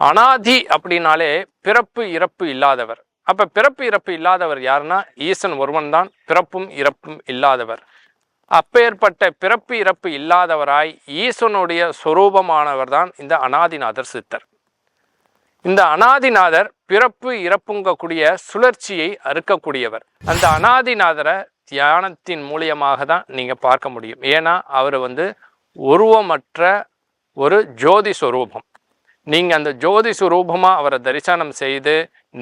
அனாதி அப்படின்னாலே பிறப்பு இறப்பு இல்லாதவர். அப்ப பிறப்பு இறப்பு இல்லாதவர் யாருன்னா? ஈசன் ஒருவன் தான் பிறப்பும் இறப்பும் இல்லாதவர். அப்பேற்பட்ட பிறப்பு இறப்பு இல்லாதவராய் ஈசனுடைய சொரூபமானவர் தான் இந்த அனாதிநாதர் சித்தர். இந்த அனாதிநாதர் பிறப்பு இறப்புங்கக்கூடிய சுழற்சியை அறுக்கக்கூடியவர். அந்த அனாதிநாதரை தியானத்தின் மூலியமாக தான் நீங்கள் பார்க்க முடியும். ஏன்னா அவர் வந்து உருவமற்ற ஒரு ஜோதி சொரூபம். நீங்கள் அந்த ஜோதி சுரூபமாக அவரை தரிசனம் செய்து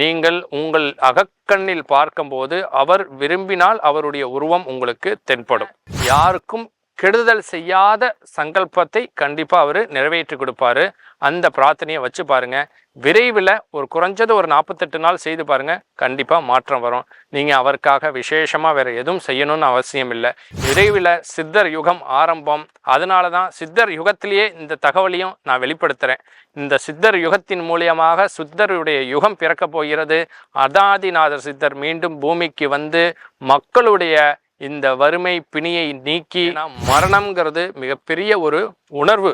நீங்கள் உங்கள் அகக்கண்ணில் பார்க்கும்போது அவர் விரும்பினால் அவருடைய உருவம் உங்களுக்கு தென்படும். யாருக்கும் கெடுதல் செய்யாத சங்கல்பத்தை கண்டிப்பாக அவர் நிறைவேற்றி கொடுப்பாரு. அந்த பிரார்த்தனையை வச்சு பாருங்க. விரைவில் ஒரு குறைஞ்சது ஒரு நாற்பத்தெட்டு நாள் செய்து பாருங்க. கண்டிப்பாக மாற்றம் வரும். நீங்கள் அவருக்காக விசேஷமாக வேறு எதுவும் செய்யணும்னு அவசியம் இல்லை. விரைவில் சித்தர் யுகம் ஆரம்பம். அதனால தான் சித்தர் யுகத்திலேயே இந்த தகவலையும் நான் வெளிப்படுத்துகிறேன் இந்த சித்தர் யுகத்தின் மூலியமாக சித்தருடைய யுகம் பிறக்க போகிறது. அதாதிநாதர் சித்தர் மீண்டும் பூமிக்கு வந்து மக்களுடைய இந்த வறுமை பிணியை நீக்கி மரணங்கிறது மரணம்ங்கிறது மிகப்பெரிய ஒரு உணர்வு.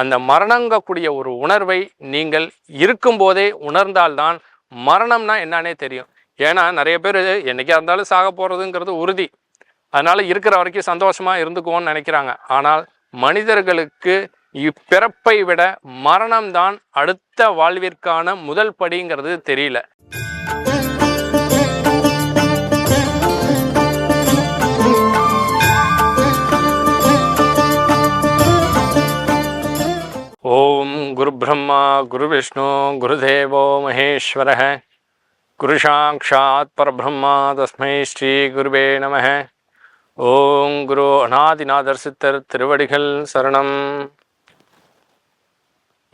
அந்த மரணங்கக்கூடிய ஒரு உணர்வை நீங்கள் இருக்கும்போதே உணர்ந்தால்தான் மரணம்னா என்னன்னே தெரியும். ஏன்னா நிறைய பேர் என்றைக்கா இருந்தாலும் சாக போகிறதுங்கிறது உறுதி. அதனால் இருக்கிற வரைக்கும் சந்தோஷமாக இருந்துக்குவோம்னு நினைக்கிறாங்க. ஆனால் மனிதர்களுக்கு இப்பிறப்பை விட மரணம்தான் அடுத்த வாழ்விற்கான முதல் படிங்கிறது தெரியல. பிரம்மா குரு விஷ்ணு குருதேவோ மகேஸ்வர குரு சாட்சாத் பரபிரம்மா தஸ்மை ஸ்ரீ குருவே நம ஓம் குரு அநாதிநாதர் சித்தர் திருவடிகள் சரணம்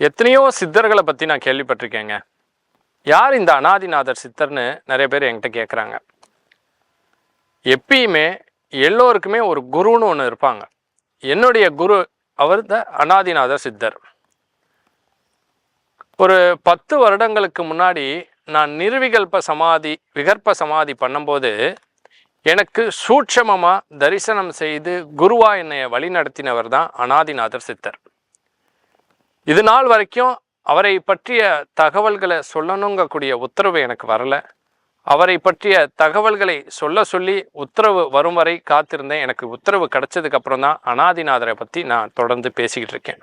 எத்தனையோ சித்தர்களை பற்றி நான் கேள்விப்பட்டிருக்கேங்க. யார் இந்த அநாதிநாதர் சித்தர்னு நிறைய பேர் என்கிட்ட கேட்குறாங்க எப்பயுமே எல்லோருக்குமே ஒரு குருன்னு ஒன்று இருப்பாங்க. என்னுடைய குரு அவர் த அநாதிநாதர் சித்தர். ஒரு பத்து வருடங்களுக்கு முன்னாடி நான் நிர்விகல்ப சமாதி விகற்ப சமாதி பண்ணும்போது எனக்கு சூட்சமமாக தரிசனம் செய்து குருவா என்னைய வழி நடத்தினவர் தான் அனாதிநாதர் சித்தர். இது நாள் வரைக்கும் அவரை பற்றிய தகவல்களை சொல்லணுங்கக்கூடிய உத்தரவு எனக்கு வரல. அவரை பற்றிய தகவல்களை சொல்ல சொல்லி உத்தரவு வரும் வரை காத்திருந்தேன். எனக்கு உத்தரவு கிடைச்சதுக்கு அப்புறம் தான் அனாதிநாதரை பற்றி நான் தொடர்ந்து பேசிக்கிட்டு இருக்கேன்.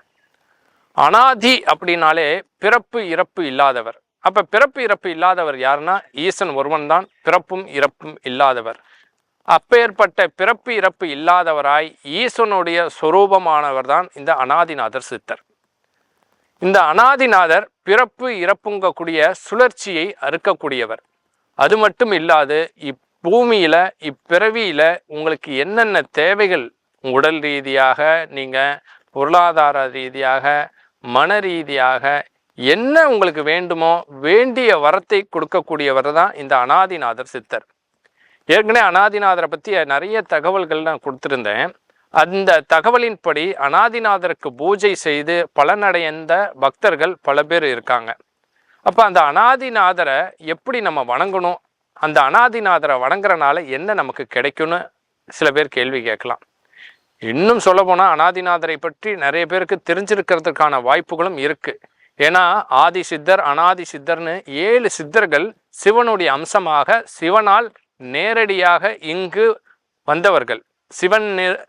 அனாதி அப்படின்னாலே பிறப்பு இறப்பு இல்லாதவர். அப்ப பிறப்பு இறப்பு இல்லாதவர் யாருன்னா ஈசன் ஒருவன் தான் பிறப்பும் இறப்பும் இல்லாதவர். அப்பேற்பட்ட பிறப்பு இறப்பு இல்லாதவராய் ஈசனுடைய சொரூபமானவர் தான் இந்த அனாதிநாதர் சித்தர். இந்த அனாதிநாதர் பிறப்பு இறப்புங்கக்கூடிய சுழற்சியை அறுக்கக்கூடியவர். அது மட்டும் இல்லாது இப்பூமியில இப்பிறவியில உங்களுக்கு என்னென்ன தேவைகள்? உடல் ரீதியாக நீங்க பொருளாதார ரீதியாக மன ரீதியாக என்ன உங்களுக்கு வேண்டுமோ வேண்டிய வரத்தை கொடுக்கக்கூடியவர் தான் இந்த அனாதிநாதர் சித்தர். ஏற்கனவே அனாதிநாதரை பற்றி நிறைய தகவல்கள் நான் கொடுத்துருந்தேன். அந்த தகவலின்படி அனாதிநாதருக்கு பூஜை செய்து பலனடைந்த பக்தர்கள் பல பேர் இருக்காங்க. அப்போ அந்த அனாதிநாதரை எப்படி நம்ம வணங்கணும்? அந்த அனாதிநாதரை வணங்குறனால என்ன நமக்கு கிடைக்கும்னு சில பேர் கேள்வி கேட்கலாம். இன்னும் சொல்ல போனால் அனாதிநாதரை பற்றி நிறைய பேருக்கு தெரிஞ்சிருக்கிறதுக்கான வாய்ப்புகளும் இருக்கு. ஏன்னா ஆதி சித்தர் அனாதி சித்தர்னு ஏழு சித்தர்கள் சிவனுடைய அம்சமாக சிவனால் நேரடியாக இங்கு வந்தவர்கள். சிவன்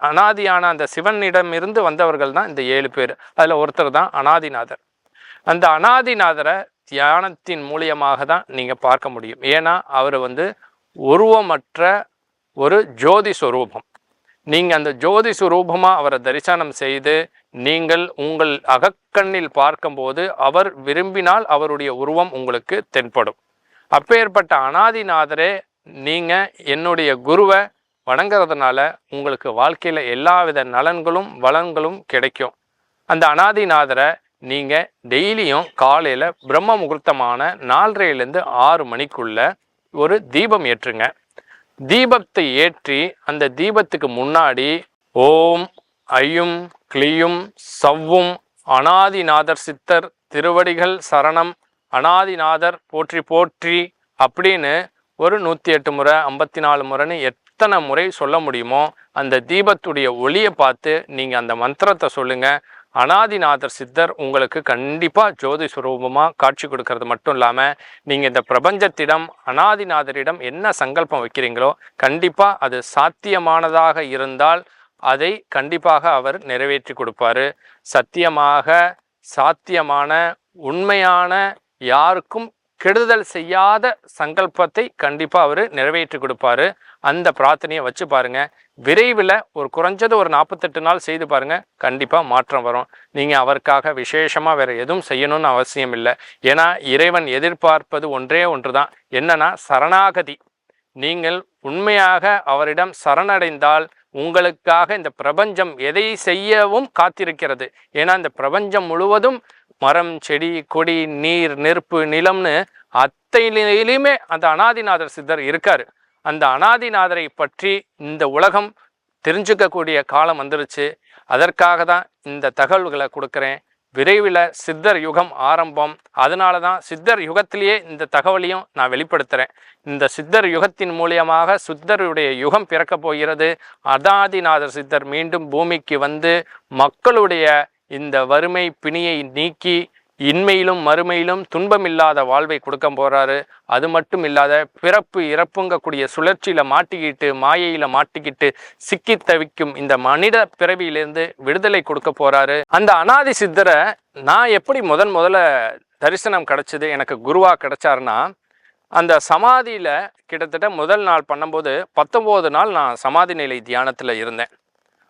அனாதியான அந்த சிவனிடமிருந்து வந்தவர்கள் தான் இந்த ஏழு பேர். அதில் ஒருத்தர் தான் அனாதிநாதர். அந்த அனாதிநாதரை தியானத்தின் மூலியமாக தான் நீங்கள் பார்க்க முடியும். ஏன்னா அவர் வந்து உருவமற்ற ஒரு ஜோதி ஸ்வரூபம் நீங்கள் அந்த ஜோதி சுரூபமாக அவரை தரிசனம் செய்து நீங்கள் உங்கள் அகக்கண்ணில் பார்க்கும்போது அவர் விரும்பினால் அவருடைய உருவம் உங்களுக்கு தென்படும். அப்பேற்பட்ட அனாதிநாதரே நீங்கள் என்னுடைய குருவை வணங்குறதுனால உங்களுக்கு வாழ்க்கையில் எல்லாவித நலன்களும் வளங்களும் கிடைக்கும். அந்த அனாதிநாதரை நீங்கள் டெய்லியும் காலையில் பிரம்ம முகூர்த்தமான நாலரைலேருந்து ஆறு மணிக்குள்ள ஒரு தீபம் ஏற்றுங்க. தீபத்தை ஏற்றி அந்த தீபத்துக்கு முன்னாடி ஓம் ஐயும் கிளியும் சவ்வும் அனாதிநாதர் சித்தர் திருவடிகள் சரணம் அனாதிநாதர் போற்றி போற்றி அப்படின்னு ஒரு நூற்றி எட்டு முறை ஐம்பத்தி நாலு முறைன்னு எத்தனை முறை சொல்ல முடியுமோ அந்த தீபத்துடைய ஒளியை பார்த்து நீங்கள் அந்த மந்திரத்தை சொல்லுங்கள் அனாதிநாதர் சித்தர் உங்களுக்கு கண்டிப்பாக ஜோதி சுரூபமாக காட்சி கொடுக்கறது மட்டும் இல்லாமல் நீங்கள் இந்த பிரபஞ்சத்திடம் அனாதிநாதரிடம் என்ன சங்கல்பம் வைக்கிறீங்களோ கண்டிப்பாக அது சாத்தியமானதாக இருந்தால் அதை கண்டிப்பாக அவர் நிறைவேற்றி கொடுப்பார். சத்தியமாக சாத்தியமான உண்மையான யாருக்கும் கெடுதல் செய்யாத சங்கல்பத்தை கண்டிப்பாக அவர் நிறைவேற்றி கொடுப்பாரு. அந்த பிரார்த்தனையை வச்சு பாருங்க. விரைவில் ஒரு குறைஞ்சது ஒரு நாற்பத்தெட்டு நாள் செய்து பாருங்க. கண்டிப்பாக மாற்றம் வரும். நீங்கள் அவருக்காக விசேஷமாக வேற எதுவும் செய்யணும்னு அவசியம் இல்லை. ஏன்னா இறைவன் எதிர்பார்ப்பது ஒன்றே ஒன்று தான் என்னன்னா சரணாகதி. நீங்கள் உண்மையாக அவரிடம் சரணடைந்தால் உங்களுக்காக இந்த பிரபஞ்சம் எதை செய்யவும் காத்திருக்கிறது. ஏன்னா இந்த பிரபஞ்சம் முழுவதும் மரம் செடி கொடி நீர் நெருப்பு நிலம்னு அத்தையிலையுமே அந்த அனாதிநாதர் சித்தர் இருக்கார். அந்த அனாதிநாதரை பற்றி இந்த உலகம் தெரிஞ்சுக்கக்கூடிய காலம் வந்துருச்சு. அதற்காக தான் இந்த தகவல்களை கொடுக்குறேன். விரைவில் சித்தர் யுகம் ஆரம்பம். அதனால தான் சித்தர் யுகத்திலேயே இந்த தகவலையும் நான் வெளிப்படுத்துகிறேன் இந்த சித்தர் யுகத்தின் மூலியமாக சித்தருடைய யுகம் பிறக்க போகிறது. அதாதிநாதர் சித்தர் மீண்டும் பூமிக்கு வந்து மக்களுடைய இந்த வறுமை பிணியை நீக்கி இன்மையிலும் மறுமையிலும் துன்பமில்லாத வாழ்வை கொடுக்க போகிறாரு அது மட்டும் இல்லாத பிறப்பு இறப்புங்கக்கூடிய சுழற்சியில் மாட்டிக்கிட்டு மாயையில் மாட்டிக்கிட்டு சிக்கி தவிக்கும் இந்த மனித பிறவியிலிருந்து விடுதலை கொடுக்க போகிறாரு அந்த அனாதி சித்தரை நான் எப்படி முதன் முதல்ல தரிசனம் கிடச்சிது எனக்கு குருவாக கிடச்சாருன்னா அந்த சமாதியில் கிட்டத்தட்ட முதல் நாள் பண்ணும்போது பத்தொம்போது நாள் நான் சமாதி நிலை தியானத்தில் இருந்தேன்.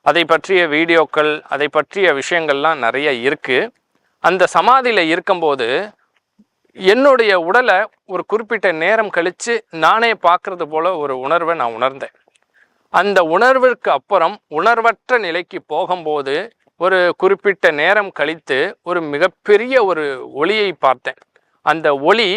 அதை பற்றிய வீடியோக்கள் அதை பற்றிய விஷயங்கள்லாம் நிறைய இருக்குது அந்த சமாதியில் இருக்கும்போது என்னுடைய உடலை ஒரு குறிப்பிட்ட நேரம் கழித்து நானே பார்க்கறது போல ஒரு உணர்வை நான் உணர்ந்தேன். அந்த உணர்விற்கு அப்புறம் உணர்வற்ற நிலைக்கு போகும்போது ஒரு குறிப்பிட்ட நேரம் கழித்து ஒரு மிகப்பெரிய ஒரு ஒளியை பார்த்தேன். அந்த ஒளி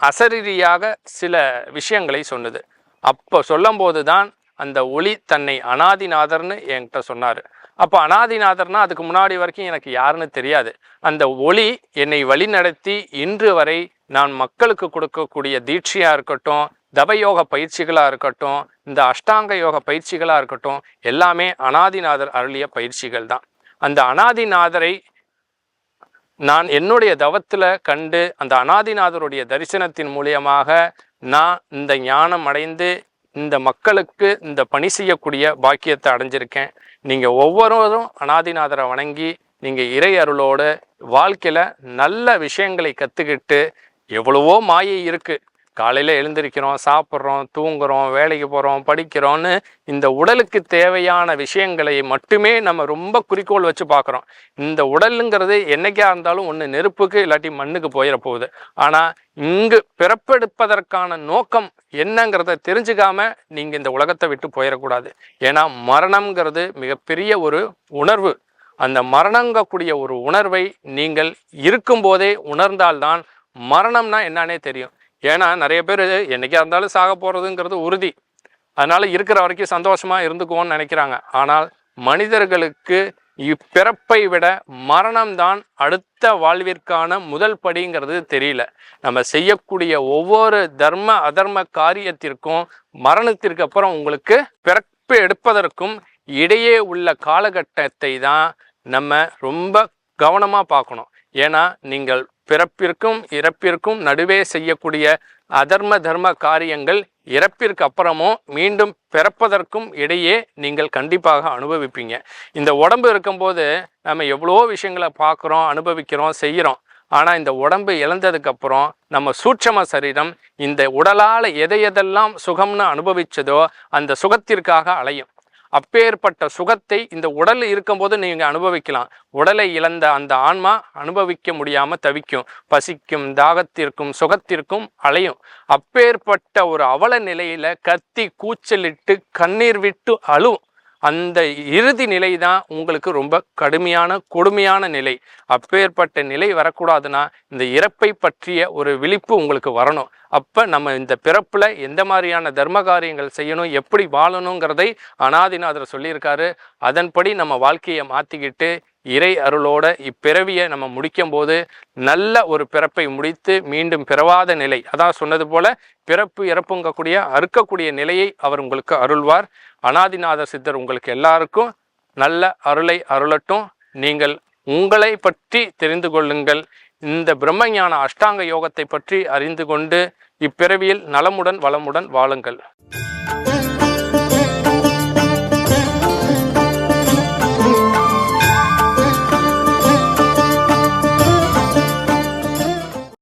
அசரீரியாக சில விஷயங்களை சொன்னது. அப்போ சொல்லும்போது தான் அந்த ஒளி தன்னை அனாதிநாதர்னு என்கிட்ட சொன்னார். அப்போ அனாதிநாதர்னா அதுக்கு முன்னாடி வரைக்கும் எனக்கு யாருன்னு தெரியாது. அந்த ஒளி என்னை வழிநடத்தி இன்று வரை நான் மக்களுக்கு கொடுக்கக்கூடிய தீட்சையாக இருக்கட்டும் தவயோக பயிற்சிகளாக இருக்கட்டும் இந்த அஷ்டாங்க யோக பயிற்சிகளாக இருக்கட்டும் எல்லாமே அனாதிநாதர் அருளிய பயிற்சிகள் தான். அந்த அனாதிநாதரை நான் என்னுடைய தவத்தில் கண்டு அந்த அனாதிநாதருடைய தரிசனத்தின் மூலியமாக நான் இந்த ஞானம் அடைந்து இந்த மக்களுக்கு இந்த பணி செய்யக்கூடிய பாக்கியத்தை அடைஞ்சிருக்கேன். நீங்கள் ஒவ்வொருவரும் அனாதிநாதரை வணங்கி நீங்கள் இறை அருளோட வாழ்க்கையில் நல்ல விஷயங்களை கற்றுக்கிட்டு எவ்வளவோ மாயை இருக்குது காலையில் எழுந்திருக்கிறோம் சாப்பிட்றோம் தூங்குகிறோம் வேலைக்கு போகிறோம் படிக்கிறோன்னு இந்த உடலுக்கு தேவையான விஷயங்களை மட்டுமே நம்ம ரொம்ப குறிக்கோள் வச்சு பார்க்குறோம். இந்த உடலுங்கிறது என்னைக்கா இருந்தாலும் ஒன்று நெருப்புக்கு இல்லாட்டி மண்ணுக்கு போயிட போகுது. ஆனால் இங்கு பிறப்பெடுப்பதற்கான நோக்கம் என்னங்கிறத தெரிஞ்சுக்காம நீங்கள் இந்த உலகத்தை விட்டு போயிடக்கூடாது ஏன்னா மரணம்ங்கிறது மிகப்பெரிய ஒரு உணர்வு. அந்த மரணங்கக்கூடிய ஒரு உணர்வை நீங்கள் இருக்கும்போதே உணர்ந்தால்தான் மரணம்னா என்னன்னே தெரியும். ஏன்னா நிறைய பேர் என்னைக்கா இருந்தாலும் சாக போகிறதுங்கிறது உறுதி. அதனால் இருக்கிற வரைக்கும் சந்தோஷமாக இருந்துக்குவோன்னு நினைக்கிறாங்க. ஆனால் மனிதர்களுக்கு இப்பிறப்பை விட மரணம்தான் அடுத்த வாழ்விற்கான முதல் படிங்கிறது தெரியல. நம்ம செய்யக்கூடிய ஒவ்வொரு தர்ம அதர்ம காரியத்திற்கும் மரணத்திற்கு அப்புறம் உங்களுக்கு பிறப்பு எடுப்பதற்கும் இடையே உள்ள காலகட்டத்தை தான் நம்ம ரொம்ப கவனமாக பார்க்கணும். ஏன்னா நீங்கள் பிறப்பிற்கும் இறப்பிற்கும் நடுவே செய்யக்கூடிய அதர்ம தர்ம காரியங்கள் இறப்பிற்கு அப்புறமும் மீண்டும் பிறப்பதற்கும் இடையே நீங்கள் கண்டிப்பாக அனுபவிப்பீங்க. இந்த உடம்பு இருக்கும்போது நம்ம எவ்வளோ விஷயங்களை பார்க்குறோம் அனுபவிக்கிறோம் செய்கிறோம். ஆனால் இந்த உடம்பு இழந்ததுக்கப்புறம் நம்ம சூட்சம சரீரம் இந்த உடலால் எதை எதெல்லாம் சுகம்னு அனுபவிச்சதோ அந்த சுகத்திற்காக அலையும். அப்பேற்பட்ட சுகத்தை இந்த உடல் இருக்கும்போது நீங்கள் அனுபவிக்கலாம். உடலை இழந்த அந்த ஆன்மா அனுபவிக்க முடியாமல் தவிக்கும். பசிக்கும் தாகத்திற்கும் சுகத்திற்கும் அலையும். அப்பேற்பட்ட ஒரு அவல நிலையில கத்தி கூச்சலிட்டு கண்ணீர் விட்டு அழுவும். அந்த இறுதி நிலை தான் உங்களுக்கு ரொம்ப கடுமையான கொடுமையான நிலை. அப்பேற்பட்ட நிலை வரக்கூடாதுன்னா இந்த இறப்பை பற்றிய ஒரு விழிப்பு உங்களுக்கு வரணும். அப்போ நம்ம இந்த பிறப்பில் எந்த மாதிரியான தர்ம காரியங்கள் செய்யணும் எப்படி வாழணுங்கிறதை அனாதிநாதர் சொல்லியிருக்காரு. அதன்படி நம்ம வாழ்க்கையை மாற்றிக்கிட்டு இறை அருளோட இப்பிறவியை நம்ம முடிக்கும் போது நல்ல ஒரு பிறப்பை முடித்து மீண்டும் பிறவாத நிலை. அதான் சொன்னது போல பிறப்பு இறப்புங்கக்கூடிய அறுக்கக்கூடிய நிலையை அவர் உங்களுக்கு அருள்வார். அனாதிநாத சித்தர் உங்களுக்கு எல்லாருக்கும் நல்ல அருளை அருளட்டும். நீங்கள் உங்களை பற்றி தெரிந்து கொள்ளுங்கள். இந்த பிரம்மஞான அஷ்டாங்க யோகத்தை பற்றி அறிந்து கொண்டு இப்பிறவியில் நலமுடன் வளமுடன் வாழுங்கள்.